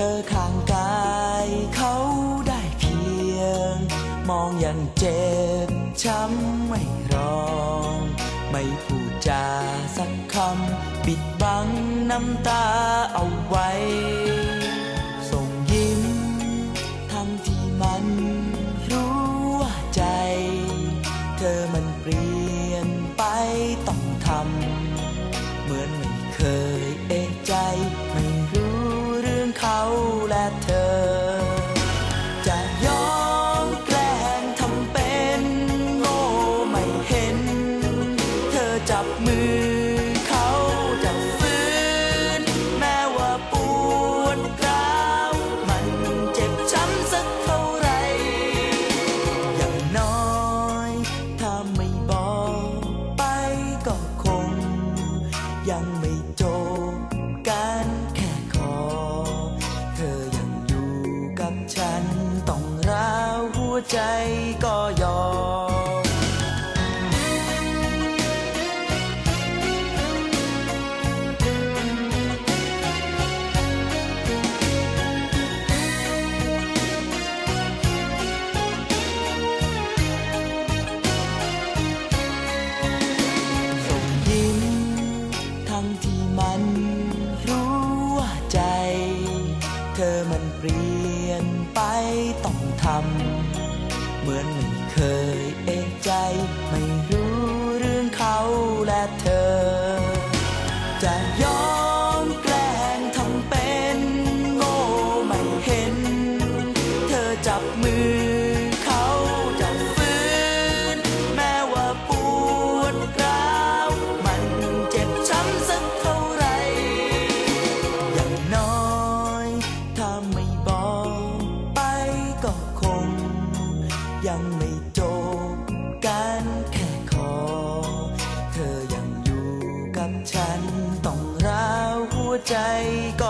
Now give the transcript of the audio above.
ธอข้างกายเขาได้เพียง มองอย่างเจ็บช้ำไม่ร้อง ไม่พูดจาสักคำ ปิดบังน้ำตาเอาไว้ จับมือเขาจะฟื้น แม้ว่าปวดร้าวมันเจ็บช้ำสักเท่าไร อย่างน้อยถ้าไม่บอกไปก็คง ยังไม่จบกันแค่ขอ เธอยังอยู่กับฉันต้องร้าวหัวใจก็ยอม เปลี่ยนไปต้องทำเหมือนไม่เคยเอกใจ ไม่รู้เรื่องเขาและเธอ จะยอมแกล้งทำเป็นโง่ไม่เห็น เธอจับมือ ยังไม่จบกันแค่ขอ เธอยังอยู่กับฉัน ต้องร้าวหัวใจก็